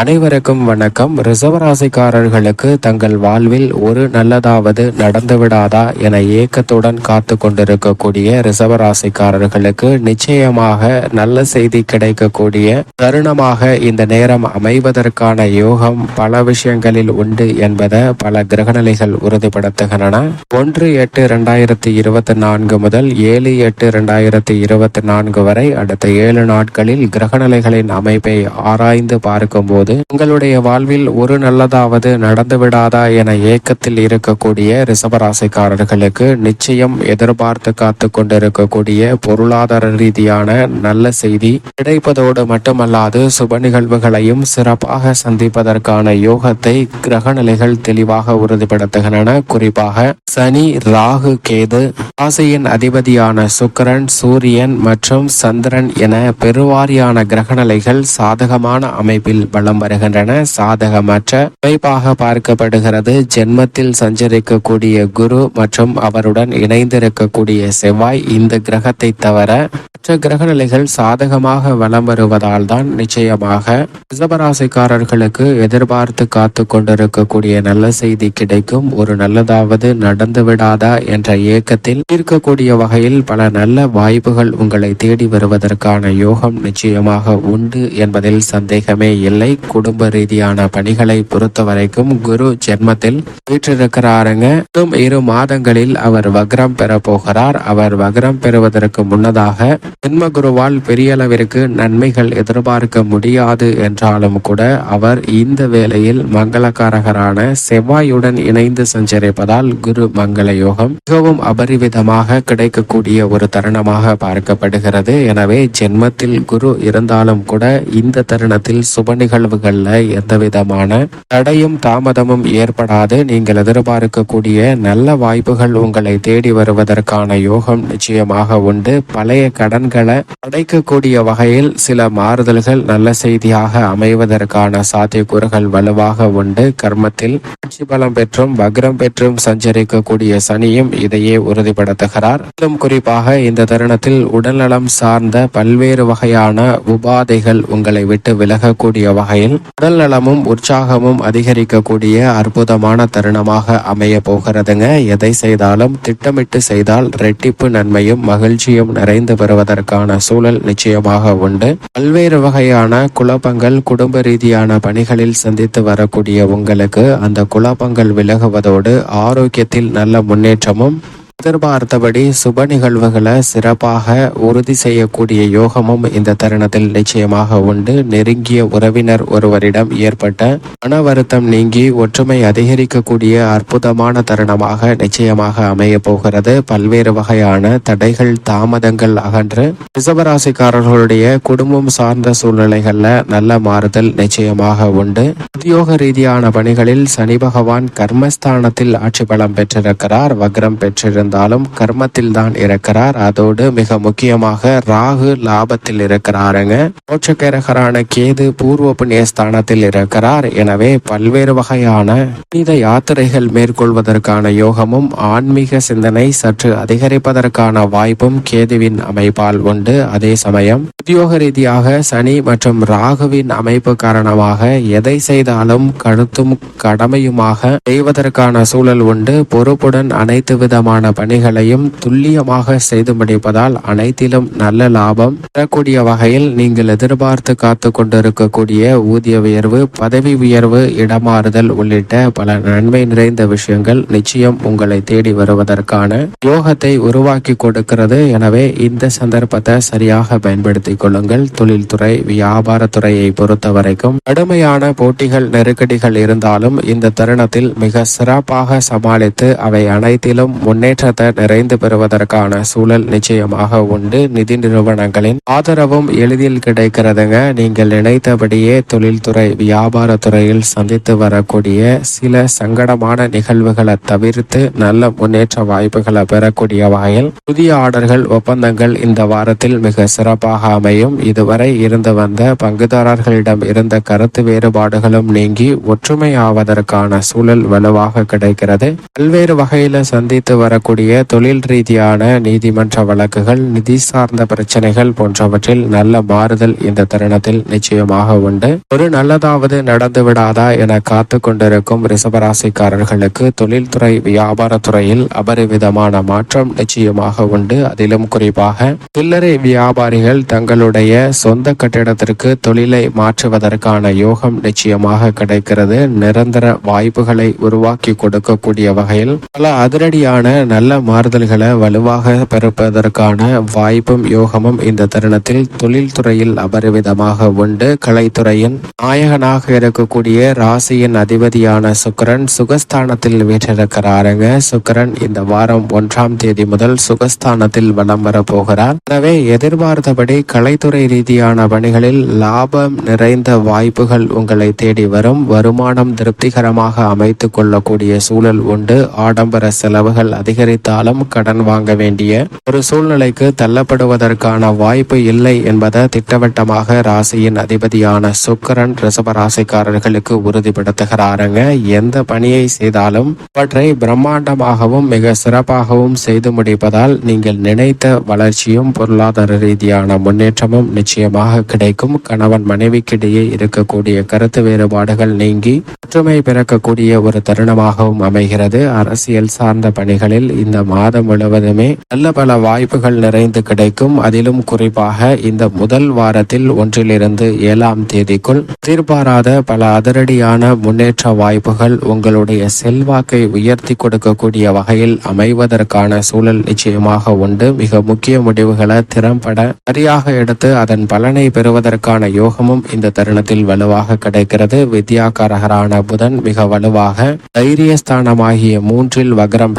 அனைவருக்கும் வணக்கம். ரிசவராசிக்காரர்களுக்கு தங்கள் வாழ்வில் ஒரு நல்லதாவது நடந்துவிடாதா என ஏக்கத்துடன் காத்து கொண்டிருக்கக்கூடிய ரிசவராசிக்காரர்களுக்கு நிச்சயமாக நல்ல செய்தி கிடைக்கக்கூடிய தருணமாக இந்த நேரம் அமைவதற்கான யோகம் பல விஷயங்களில் உண்டு என்பதை பல கிரகநிலைகள் உறுதிப்படுத்துகின்றன. ஒன்று எட்டு இரண்டாயிரத்தி இருபத்தி நான்கு முதல் ஏழு எட்டு இரண்டாயிரத்தி இருபத்தி நான்கு வரை அடுத்த ஏழு நாட்களில் கிரகநிலைகளின் அமைப்பை ஆராய்ந்து பார்க்கும்போது உங்களுடைய வாழ்வில் ஒரு நல்லதாவது நடந்துவிடாதா என ஏக்கத்தில் இருக்கக்கூடிய ரிசபராசிக்காரர்களுக்கு நிச்சயம் எதிர்பார்த்து காத்து கொண்டிருக்கக்கூடிய பொருளாதார ரீதியான நல்ல செய்தி கிடைப்பதோடு மட்டுமல்லாது சுப நிகழ்வுகளையும் சிறப்பாக சந்திப்பதற்கான யோகத்தை கிரகநிலைகள் தெளிவாக உறுதிப்படுத்துகின்றன. குறிப்பாக சனி ராகு கேது ராசியின் அதிபதியான சுக்கிரன் சூரியன் மற்றும் சந்திரன் என பெருவாரியான கிரகநிலைகள் சாதகமான அமைப்பில் காலம் வருகின்றன. சாதகமற்ற அமைப்பாக பார்க்கப்படுகிறது. ஜென்மத்தில் சஞ்சரிக்கக்கூடிய குரு மற்றும் அவருடன் இணைந்திருக்கக்கூடிய செவ்வாய் இந்த கிரகத்தை தவிர மற்ற கிரக நிலைகள் சாதகமாக வலம் வருவதால் தான் நிச்சயமாக ரிசபராசிக்காரர்களுக்கு எதிர்பார்த்து காத்து கொண்டிருக்கக்கூடிய நல்ல செய்தி கிடைக்கும். ஒரு நல்லதாவது நடந்து விடாதா என்ற ஏக்கத்தில் இருக்கக்கூடிய வகையில் பல நல்ல வாய்ப்புகள் உங்களை தேடி வருவதற்கான யோகம் நிச்சயமாக உண்டு என்பதில் சந்தேகமே இல்லை. குடும்ப ரீதியான பணிகளை பொறுத்த வரைக்கும் குரு ஜென்மத்தில் வீற்றிருக்கிறாருங்க. இன்னும் இரு மாதங்களில் அவர் வக்ரம் பெற போகிறார். அவர் வக்ரம் பெறுவதற்கு முன்னதாக ஜென்ம குருவால் பெரிய அளவிற்கு நன்மைகள் எதிர்பார்க்க முடியாது என்றாலும் கூட அவர் இந்த வேளையில் மங்களகாரகரான செவ்வாயுடன் இணைந்து சஞ்சரிப்பதால் குரு மங்கள யோகம் மிகவும் அபரிவிதமாக கிடைக்கக்கூடிய ஒரு தருணமாக பார்க்கப்படுகிறது. எனவே ஜென்மத்தில் குரு இருந்தாலும் கூட இந்த தருணத்தில் சுப உறவுகளில் எந்த விதமான தடையும் தாமதமும் ஏற்படாது. நீங்கள் எதிர்பார்க்கக்கூடிய நல்ல வாய்ப்புகள் உங்களை தேடி வருவதற்கான யோகம் நிச்சயமாக உண்டு. பழைய கடன்களை அடைக்கக்கூடிய வகையில் சில மாறுதல்கள் நல்ல செய்தியாக அமைவதற்கான சாத்தியக்கூறுகள் வலுவாக உண்டு. கர்மத்தில் ஆட்சி பலம் பெற்றும் வக்ரம் பெற்றும் சஞ்சரிக்கக்கூடிய சனியும் இதையே உறுதிப்படுத்துகிறார். மேலும் குறிப்பாக இந்த தருணத்தில் உடல்நலம் சார்ந்த பல்வேறு வகையான உபாதைகள் உங்களை விட்டு விலகக்கூடிய வகையில் உடல் நலமும் உற்சாகமும் அதிகரிக்கக்கூடிய அற்புதமான தருணமாக அமைய போகிறதுங்க. எதை செய்தாலும் திட்டமிட்டு செய்தால் ரெட்டிப்பு நன்மையும் மகிழ்ச்சியும் நிறைந்து பெறுவதற்கான சூழல் நிச்சயமாக உண்டு. பல்வேறு வகையான குழப்பங்கள் குடும்ப ரீதியான பணிகளில் சந்தித்து வரக்கூடிய உங்களுக்கு அந்த குழப்பங்கள் விலகுவதோடு ஆரோக்கியத்தில் நல்ல முன்னேற்றமும் எதிர்பார்த்தபடி சுப நிகழ்வுகளை சிறப்பாக உறுதி செய்யக்கூடிய யோகமும் இந்த தருணத்தில் நிச்சயமாக உண்டு. நெருங்கிய உறவினர் ஒருவரிடம் ஏற்பட்ட மன வருத்தம் நீங்கி ஒற்றுமை அதிகரிக்கக்கூடிய அற்புதமான தருணமாக நிச்சயமாக அமைய போகிறது. பல்வேறு வகையான தடைகள் தாமதங்கள் அகன்று ரிசவராசிக்காரர்களுடைய குடும்பம் சார்ந்த சூழ்நிலைகள்ல நல்ல மாறுதல் நிச்சயமாக உண்டு. உத்தியோக ரீதியான பணிகளில் சனி பகவான் கர்மஸ்தானத்தில் ஆட்சி பலம் பெற்றிருக்கிறார். வக்ரம் பெற்றிருந்த இருந்தாலும் கர்மத்தில் தான் இருக்கிறார் அதோடு மிக முக்கியமாக ராகு லாபத்தில் இருக்கிறாருங்க. மோட்சக்கரகரான கேது பூர்வ புண்ணியஸ்தானத்தில் இருக்கிறார். எனவே பல்வேறு வகையான புனித யாத்திரைகள் மேற்கொள்வதற்கான யோகமும் ஆன்மீக சிந்தனை சற்று அதிகரிப்பதற்கான வாய்ப்பும் கேதுவின் அமைப்பால் உண்டு. அதே சமயம் உத்தியோக ரீதியாக சனி மற்றும் ராகுவின் அமைப்பு காரணமாக எதை செய்தாலும் கழுத்தும் கடமையுமாக செய்வதற்கான சூழல் உண்டு. பொறுப்புடன் அனைத்து விதமான பணிகளையும் துல்லியமாக செய்து முடிப்பதால் அனைத்திலும் நல்ல லாபம் பெறக்கூடிய வகையில் நீங்கள் எதிர்பார்த்து காத்து கொண்டிருக்கக்கூடிய ஊதிய உயர்வு பதவி உயர்வு இடமாறுதல் உள்ளிட்ட பல நன்மை நிறைந்த விஷயங்கள் நிச்சயம் உங்களை தேடி வருவதற்கான யோகத்தை உருவாக்கி கொடுக்கிறது. எனவே இந்த சந்தர்ப்பத்தை சரியாக பயன்படுத்திக் கொள்ளுங்கள். தொழில்துறை வியாபாரத்துறையை பொறுத்த வரைக்கும் கடுமையான போட்டிகள் நெருக்கடிகள் இருந்தாலும் இந்த தருணத்தில் மிக சிறப்பாக சமாளித்து அவை அனைத்திலும் முன்னேற்ற முன்னேற்றத்தை நிறைந்து பெறுவதற்கான சூழல் நிச்சயமாக உண்டு. நிதி நிறுவனங்களின் ஆதரவும் எளிதில் கிடைக்கிறதுங்க. நீங்கள் நினைத்தபடியே தொழில்துறை வியாபாரத்துறையில் சந்தித்து வரக்கூடிய சில சங்கடமான நிகழ்வுகளை தவிர்த்து நல்ல முன்னேற்ற வாய்ப்புகளை பெறக்கூடிய வகையில் புதிய ஆர்டர்கள் ஒப்பந்தங்கள் இந்த வாரத்தில் மிக சிறப்பாக அமையும். இதுவரை இருந்து வந்த பங்குதாரர்களிடம் இருந்த கருத்து வேறுபாடுகளும் நீங்கி ஒற்றுமை ஆவதற்கான சூழல் வலுவாக கிடைக்கிறது. பல்வேறு வகையில சந்தித்து வரக்கூடிய இருக்கக்கூடிய தொழில் ரீதியான நீதிமன்ற வழக்குகள் நிதி சார்ந்த பிரச்சனைகள் போன்றவற்றில் நல்ல மாறுதல் இந்த தருணத்தில் நிச்சயமாக உண்டு. ஒரு நல்லதாவது நடந்து விடாதா என காத்து கொண்டிருக்கும் ரிசபராசிக்காரர்களுக்கு தொழில்துறை வியாபாரத்துறையில் அபரிவிதமான மாற்றம் நிச்சயமாக உண்டு. அதிலும் குறிப்பாக சில்லறை வியாபாரிகள் தங்களுடைய சொந்த கட்டிடத்திற்கு தொழிலை மாற்றுவதற்கான யோகம் நிச்சயமாக கிடைக்கிறது. நிரந்தர வாய்ப்புகளை உருவாக்கி கொடுக்கக்கூடிய வகையில் பல அதிரடியான நல்ல மாறுதல்களை வலுவாக பெறுப்பதற்கான வாய்ப்பும் யோகமும் இந்த தருணத்தில் தொழில்துறையில் அபரிவிதமாக உண்டு. கலைத்துறையின் நாயகனாக இருக்கக்கூடிய ராசியின் அதிபதியான சுக்கிரன் சுகஸ்தானத்தில் வீற்றிருக்கிறாருங்க. சுக்கிரன் இந்த வாரம் ஒன்றாம் தேதி முதல் சுகஸ்தானத்தில் வலம் வரப்போகிறார் எனவே எதிர்பார்த்தபடி கலைத்துறை ரீதியான பணிகளில் லாபம் நிறைந்த வாய்ப்புகள் உங்களை தேடி வரும். வருமானம் திருப்திகரமாக அமைத்துக் கொள்ளக்கூடிய சூழல் உண்டு. ஆடம்பர செலவுகள் அதிகரி அதிகரித்தாலும் கடன் வாங்க வேண்டிய ஒரு சூழ்நிலைக்கு தள்ளப்படுவதற்கான வாய்ப்பு இல்லை என்பதை திட்டவட்டமாக ராசியின் அதிபதியான சுக்கரன் ரிசப ராசிக்காரர்களுக்கு உறுதிப்படுத்துகிறாருங்க. எந்த பணியை செய்தாலும் அவற்றை பிரம்மாண்டமாகவும் மிக சிறப்பாகவும் செய்து முடிப்பதால் நீங்கள் நினைத்த வளர்ச்சியும் பொருளாதார ரீதியான முன்னேற்றமும் நிச்சயமாக கிடைக்கும். கணவன் மனைவிக்கிடையே இருக்கக்கூடிய கருத்து வேறுபாடுகள் நீங்கி ஒற்றுமை பிறக்கக்கூடிய ஒரு தருணமாகவும் அமைகிறது. அரசியல் சார்ந்த பணிகளில் இந்த மாதம் முழுவதுமே நல்ல பல வாய்ப்புகள் நிறைந்து கிடைக்கும். அதிலும் குறிப்பாக இந்த முதல் வாரத்தில் ஒன்றிலிருந்து ஏழாம் தேதிக்குள் எதிர்பாராத பல அதிரடியான முன்னேற்ற வாய்ப்புகள் உங்களுடைய செல்வாக்கை உயர்த்தி கொடுக்கக்கூடிய வகையில் அமைவதற்கான சூழல் நிச்சயமாக உண்டு. மிக முக்கிய முடிவுகளை திறம்பட சரியாக எடுத்து அதன் பலனை பெறுவதற்கான யோகமும் இந்த தருணத்தில் வலுவாக கிடைக்கிறது. வித்யாகாரகரான புதன் மிக வலுவாக தைரியஸ்தானமாகிய மூன்றில் வக்ரம்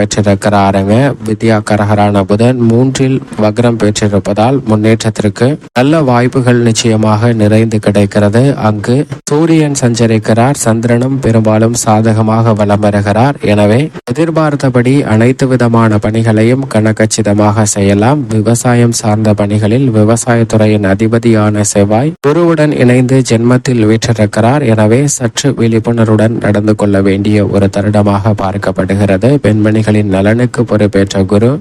பாருங்க. வித்யா கரஹரான புதன் மூன்றில் வக்ரம் பெற்றிருப்பதால் முன்னேற்றத்திற்கு நல்ல வாய்ப்புகள் நிச்சயமாக நிறைந்து கிடைக்கிறது. அங்கு சூரியன் சஞ்சரிக்கிறார். சந்திரனும் பெரும்பாலும் சாதகமாக வலம் வருகிறார். எனவே எதிர்பார்த்தபடி அனைத்து விதமான பணிகளையும் கணக்கச்சிதமாக செய்யலாம். விவசாயம் சார்ந்த பணிகளில் விவசாயத்துறையின் அதிபதியான செவ்வாய் குருவுடன் இணைந்து ஜென்மத்தில் வீற்றிருக்கிறார். எனவே சற்று விழிப்புணர்வுடன் நடந்து கொள்ள வேண்டிய ஒரு தருணமாக பார்க்கப்படுகிறது. பெண்மணிகளின் நலனுக்கு பொறுப்பேற்ற குரு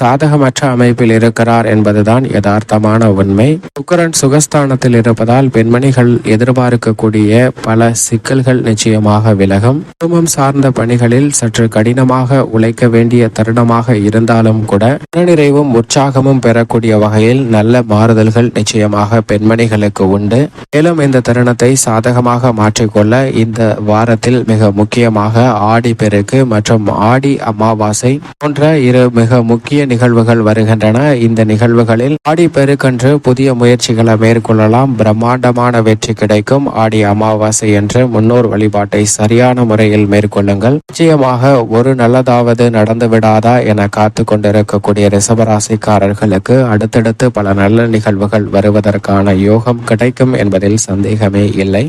சாதகமற்ற அமைப்பில் இருக்கிறார் என்பதுதான் யதார்த்தமான உண்மை. சுக்கரன் சுகஸ்தானத்தில் இருப்பதால் பெண்மணிகள் எதிர்பார்க்கக்கூடிய பல சிக்கல்கள் நிச்சயமாக விலகும். குடும்பம் சார்ந்த பணிகளில் சற்று கடினமாக உழைக்க வேண்டிய தருணமாக இருந்தாலும் கூட மனநிறைவும் உற்சாகமும் பெறக்கூடிய வகையில் நல்ல மாறுதல்கள் நிச்சயமாக பெண்மணிகளுக்கு உண்டு. மேலும் இந்த தருணத்தை சாதகமாக மாற்றிக்கொள்ள இந்த வாரத்தில் மிக முக்கியமாக ஆடி பெருக்கு மற்றும் ஆடி அமாவாசை போன்ற இரு மிக முக்கிய நிகழ்வுகள் வருகின்றன. இந்த நிகழ்வுகளில் ஆடி பெருக்கன்று புதிய முயற்சிகளை மேற்கொள்ளலாம். பிரம்மாண்டமான வெற்றி கிடைக்கும். ஆடி அமாவாசை என்று முன்னோர் வழிபாட்டை சரியான முறையில் மேற்கொள்ளுங்கள். நிச்சயமாக ஒரு நல்லதாவது நடந்து விடாதா என காத்து கொண்டிருக்கக்கூடிய ரிசபராசிக்காரர்களுக்கு அடுத்தடுத்து பல நல்ல நிகழ்வுகள் வருவதற்கான யோகம் கிடைக்கும் என்பதில் சந்தேகமே இல்லை.